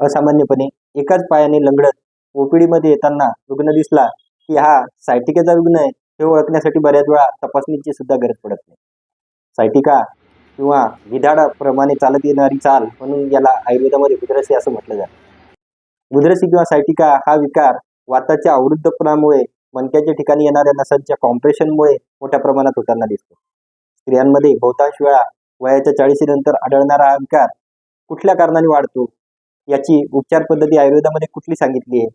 असामान्यपणे एकाच पायाने लंगडत ओपीडीमध्ये मध्ये येताना रुग्ण दिसला की हा सायटिकेचा रुग्ण आहे हे ओळखण्यासाठी बऱ्याच वेळा तपासणीची सुद्धा गरज पडत नाही. सायटिका किंवा गिधाडाप्रमाणे चालत येणारी चाल म्हणून याला आयुर्वेदामध्ये उदरसी असं म्हटलं जातं. उदरसी किंवा सायटिका हा विकार वाताच्या अवृद्धपणामुळे मणक्याच्या ठिकाणी येणाऱ्या नसांच्या कॉम्प्रेशनमुळे मोठ्या प्रमाणात होताना दिसतो. स्त्रियांमध्ये बहुतांश वेळा वयाच्या चाळीसीनंतर आढळणारा हा विकार कुठल्या कारणाने वाढतो? याची उपचार पद्धती आयुर्वेदामध्ये कुठली सांगितली आहे?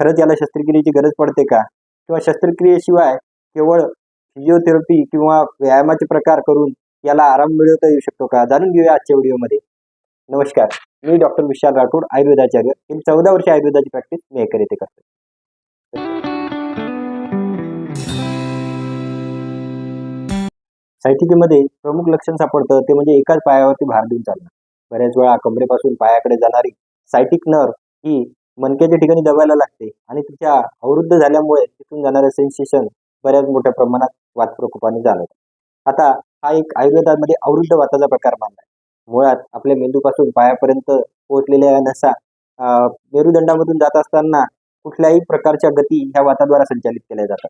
खरंच याला शस्त्रक्रियेची गरज पडते का? किंवा शस्त्रक्रियेशिवाय केवळ फिजिओथेरपी किंवा व्यायामाचे प्रकार करून याला आराम मिळवता येऊ शकतो का? जाणून घेऊया आजच्या व्हिडिओमध्ये. नमस्कार. मी डॉक्टर विशाल राठोड आयुर्वेदाचार्य. गेली चौदा वर्ष आयुर्वेदाची प्रॅक्टिस मी एकर येथे करतो सायटिकेमध्ये प्रमुख लक्षण सापडतं ते म्हणजे एकाच पायावरती भार देऊन चालणं. बऱ्याच वेळा कमरेपासून पायाकडे जाणारी सायटिक नर्व ही मनक्याच्या ठिकाणी दबायला लागते आणि तिच्या अवरुद्ध झाल्यामुळे तिथून जाणारे सेन्सेशन बऱ्याच मोठ्या प्रमाणात वातप्रकोपाने जाणवत आता हा एक आयुर्वेदामध्ये अवरुद्ध वाताचा प्रकार मानला आहे. मुळात आपल्या मेंदूपासून पायापर्यंत पोहोचलेल्या या नसा मेरुदंडामधून जात असताना कुठल्याही प्रकारच्या गती ह्या वाताद्वारा संचालित केल्या जातात.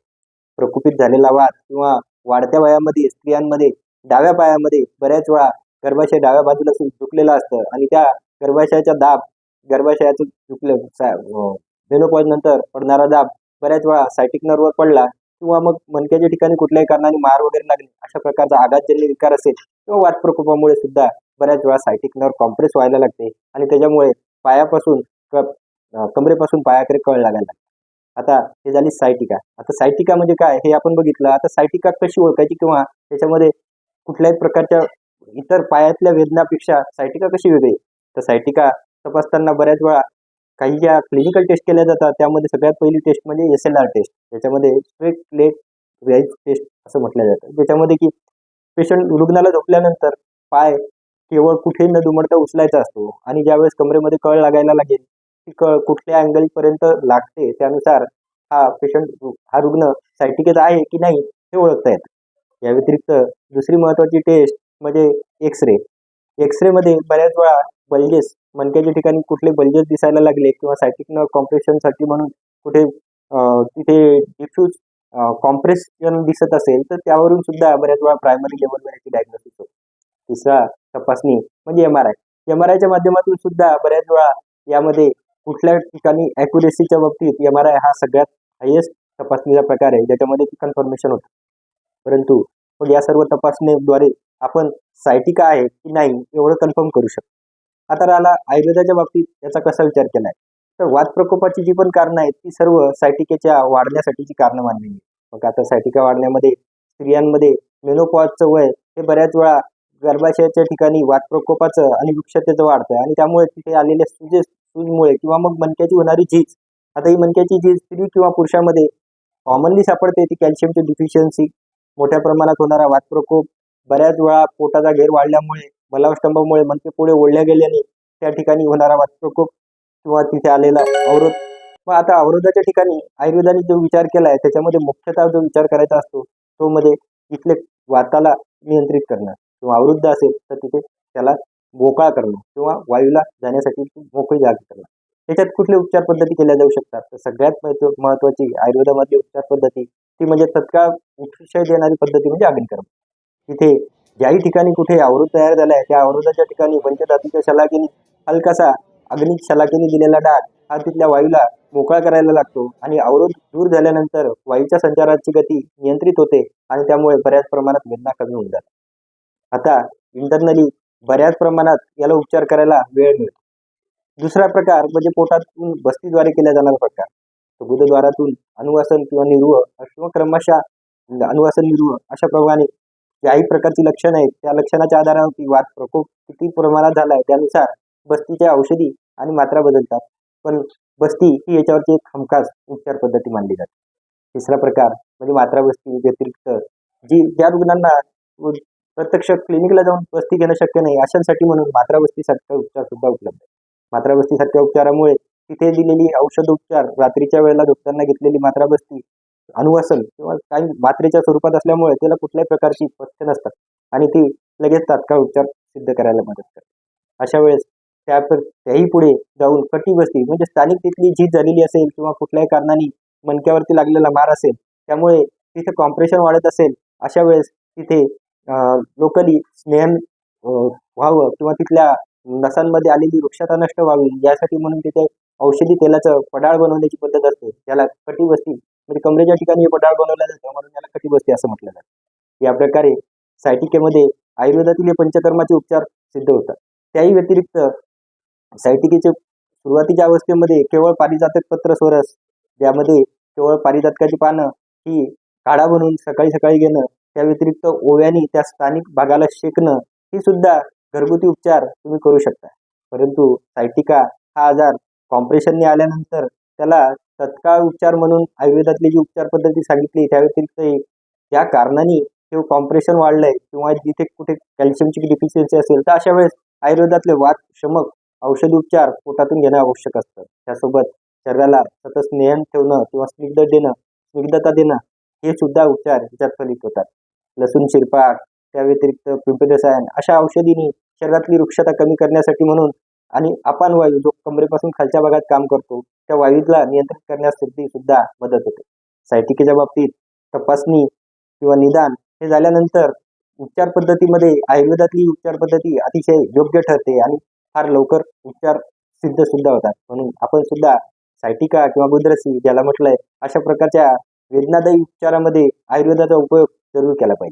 प्रकुपित झालेला वात किंवा वाढत्या वयामध्ये स्त्रियांमध्ये डाव्या पायामध्ये बऱ्याच वेळा गर्भाशय डाव्या बाजूला झुकलेलं असतं आणि त्या गर्भाशयाचा दाब गर्भाशयाचं झुकलं मेनोपॉज नंतर पडणारा दाब बऱ्याच वेळा सायटिक नर्ववर पडला किंवा मग मनक्याच्या ठिकाणी कुठल्याही कारणाने मार वगैरे लागले अशा प्रकारचा आघातजन्य विकार असेल किंवा वात प्रकोपामुळे सुद्धा बऱ्याच वेळा सायटिक नर्व कॉम्प्रेस व्हायला लागते आणि त्याच्यामुळे पायापासून कमरेपासून पायाकडे कळ लागायला लागते. आता हे झाली सायटिका आता सायटिका म्हणजे काय? हे आपण बघितलं. आता सायटिका कशी ओळखायची किंवा त्याच्यामध्ये कुठल्याही प्रकारच्या इतर पायातल्या वेदनापेक्षा सायटिका कशी वेगळी? तर सायटिका तपासताना बऱ्याच वेळा काही ज्या क्लिनिकल टेस्ट केल्या जातात त्यामध्ये सगळ्यात पहिली टेस्ट म्हणजे एस एल आर टेस्ट ज्याच्यामध्ये स्ट्रेट लेग राईज टेस्ट असं म्हटलं जातं. ज्याच्यामध्ये की पेशंट रुग्णाला झोपल्यानंतर पाय केवळ कुठेही न दुमडता उचलायचा असतो आणि ज्यावेळेस कमरेमध्ये कळ लागायला लागेल ती कळ कुठल्या अँगलपर्यंत लागते त्यानुसार हा पेशंट हा रुग्ण सायटिकेचा आहे की नाही हे ओळखता येतं. या व्यतिरिक्त दुसरी महत्त्वाची टेस्ट म्हणजे एक्सरे एक्सरेमध्ये बऱ्याच वेळा बल्जेस मणक्याच्या ठिकाणी कुठले बल्जेस दिसायला लागले किंवा सायटिक नर्व कॉम्प्रेशनसाठी म्हणून कुठे तिथे डिफ्यूज कॉम्प्रेशन दिसत असेल तर त्यावरून सुद्धा बऱ्याच वेळा प्रायमरी लेवलवर याची डायग्नोसिस होते. तिसरा तपासणी म्हणजे M R I M R आयच्या माध्यमातून सुद्धा बऱ्याच वेळा यामध्ये कुठल्या ठिकाणी ॲक्युरेसीच्या बाबतीत एम आर आय हा सगळ्यात हायेस्ट तपासणीचा प्रकार आहे ज्याच्यामध्ये ती कन्फर्मेशन होतं. परंतु मग या सर्व तपासणीद्वारे आपण सायटिका आहे की नाही एवढं कन्फर्म करू शकतो. आता राहिला आयुर्वेदाच्या बाबतीत याचा कसा विचार केला आहे तर वाद प्रकोपाची जी पण कारणं आहेत ती सर्व सायटिकेच्या वाढण्यासाठीची कारणं मानलेली आहेत. मग आता सायटिका वाढण्यामध्ये स्त्रियांमध्ये मेनोपॉजचं वय हे बऱ्याच वेळा गर्भाशयाच्या ठिकाणी वाद प्रकोपाचं आणि वृक्षतेचं वाढतं आणि त्यामुळे तिथे आलेल्या सुजे सूजमुळे किंवा मग मणक्याची होणारी झीज. आता ही मणक्याची झीज स्त्री किंवा पुरुषामध्ये कॉमनली सापडते ती कॅल्शियमची डिफिशियन्सी मोठ्या प्रमाणात होणारा वाद प्रकोप बऱ्याच वेळा पोटाचा घेर वाढल्यामुळे बलावस्तंभामुळे मनसे पुढे ओढल्या गेल्याने त्या ठिकाणी होणारा वात किंवा तिथे आलेला अवरोध. मग आता अवरोधाच्या ठिकाणी आयुर्वेदाने जो विचार केला आहे त्याच्यामध्ये मुख्यतः जो विचार करायचा असतो तो मध्ये इथले वाताला नियंत्रित करणं. किंवा अवरुद्ध असेल तर तिथे त्याला मोकळा करणं किंवा वायूला जाण्यासाठी मोकळी जागा करणं. त्याच्यात कुठले उपचार पद्धती केल्या जाऊ शकतात? तर सगळ्यात महत्त्व महत्वाची आयुर्वेदामधली उपचार पद्धती ती म्हणजे तत्काळ उत्कृष्ट देणारी पद्धती म्हणजे अग्निकर्म. तिथे ज्याही ठिकाणी कुठे अवरोध तयार झाला आहे त्या अवरोधाच्या ठिकाणी म्हणजे पंचधातूच्या शलाकेने हलकासा अग्निक शलाकेने दिलेला डाग हा तिथल्या वायूला मोकळा करायला लागतो आणि अवरोध दूर झाल्यानंतर वायूच्या संचाराची गती नियंत्रित होते आणि त्यामुळे बऱ्याच प्रमाणात वेदना कमी होऊन जातात आता इंटरनली बऱ्याच प्रमाणात याला उपचार करायला वेळ मिळतो. दुसरा प्रकार म्हणजे पोटातून बस्तीद्वारे केला जाणारा प्रकार. तो गुदद्वारातून अनुवासन किंवा निरुह किंवा क्रमशः अनुवासन निरुह अशा प्रमाणे काही प्रकारची लक्षणं आहेत त्या लक्षणाच्या आधारावरती वाद प्रकोप किती प्रमाणात झाला आहे त्यानुसार बस्तीच्या औषधी आणि मात्रा बदलतात. पण बस्ती ही याच्यावरची एक हमखास उपचार पद्धती मानली जाते. तिसरा प्रकार म्हणजे मात्रा बस्ती व्यतिरिक्त जी ज्या रुग्णांना प्रत्यक्ष क्लिनिकला जाऊन बस्ती घेणं शक्य नाही अशांसाठी म्हणून मात्रा बस्तीसारख्या उपचार सुद्धा उपलब्ध आहे. मात्रा बस्तीसारख्या उपचारामुळे तिथे दिलेली औषध उपचार रात्रीच्या वेळेला झोपताना घेतलेली मात्रा बस्ती अनुवासन किंवा काही मात्रेच्या स्वरूपात असल्यामुळे त्याला कुठल्याही प्रकारची पथ्य नसतात. आणि ती लगेच तात्काळ उपचार सिद्ध करायला मदत करते. अशा वेळेस त्या त्याही पुढे जाऊन कटिबसती म्हणजे स्थानिक तिथली झीज झालेली असेल किंवा कुठल्याही कारणाने मणक्यावरती लागलेला मार असेल त्यामुळे तिथे कॉम्प्रेशन वाढत असेल अशा वेळेस तिथे लोकली स्नेहन व्हावं किंवा तिथल्या नसांमध्ये आलेली वृक्षता नष्ट व्हावी यासाठी म्हणून तिथे औषधी तेलाचं पडाळ बनवण्याची पद्धत असते. त्याला कटिबसती म्हणजे कमरेच्या ठिकाणी हे पडाळ बनवला जातो म्हणून त्याला बसते असं म्हटलं जातं. या प्रकारे सायटिकेमध्ये आयुर्वेदातील हे पंचकर्माचे उपचार सिद्ध होतात. त्याही व्यतिरिक्त सायटिकेचे सुरुवातीच्या अवस्थेमध्ये केवळ पारिजातक पत्र सोरस ज्यामध्ये केवळ पारिजातकाची पानं ही काढा बनवून सकाळी सकाळी घेणं त्या व्यतिरिक्त ओव्याने त्या स्थानिक भागाला शेकणं ही सुद्धा घरगुती उपचार तुम्ही करू शकता. परंतु सायटिका हा आजार कॉम्प्रेशनने आल्यानंतर त्याला तत्काळ उपचार म्हणून आयुर्वेदातली जी उपचार पद्धती सांगितली त्या व्यतिरिक्त ज्या कारणाने ते कॉम्प्रेशन वाढलंय किंवा जिथे कुठे कॅल्शियमची डिफिशियन्सी असेल तर अशा वेळेस आयुर्वेदातले वात शमक औषधी उपचार पोटातून घेणं आवश्यक असतं. त्यासोबत शरीराला सतत स्नेहन ठेवणं किंवा स्निग्ध देणं स्निग्धता देणं हे सुद्धा उपचार ह्याच्यात फलित होतात. लसूण शिरपाक त्या व्यतिरिक्त पिंपदसायन अशा औषधींनी शरीरातली वृक्षता कमी करण्यासाठी म्हणून आणि अपान वायू जो कमरेपासून खालच्या भागात काम करतो त्या वायूला नियंत्रित करण्यासाठी सुद्धा मदत होते. सायटिकेच्या बाबतीत तपासणी किंवा निदान हे झाल्यानंतर उपचार पद्धतीमध्ये आयुर्वेदातली उपचार पद्धती अतिशय योग्य ठरते आणि फार लवकर उपचार सिद्ध सुद्धा होतात. म्हणून आपण सुद्धा सायटिका किंवा गुद्रसी ज्याला म्हटलंय अशा प्रकारच्या वेदनादायी उपचारामध्ये आयुर्वेदाचा उपयोग जरूर केला पाहिजे.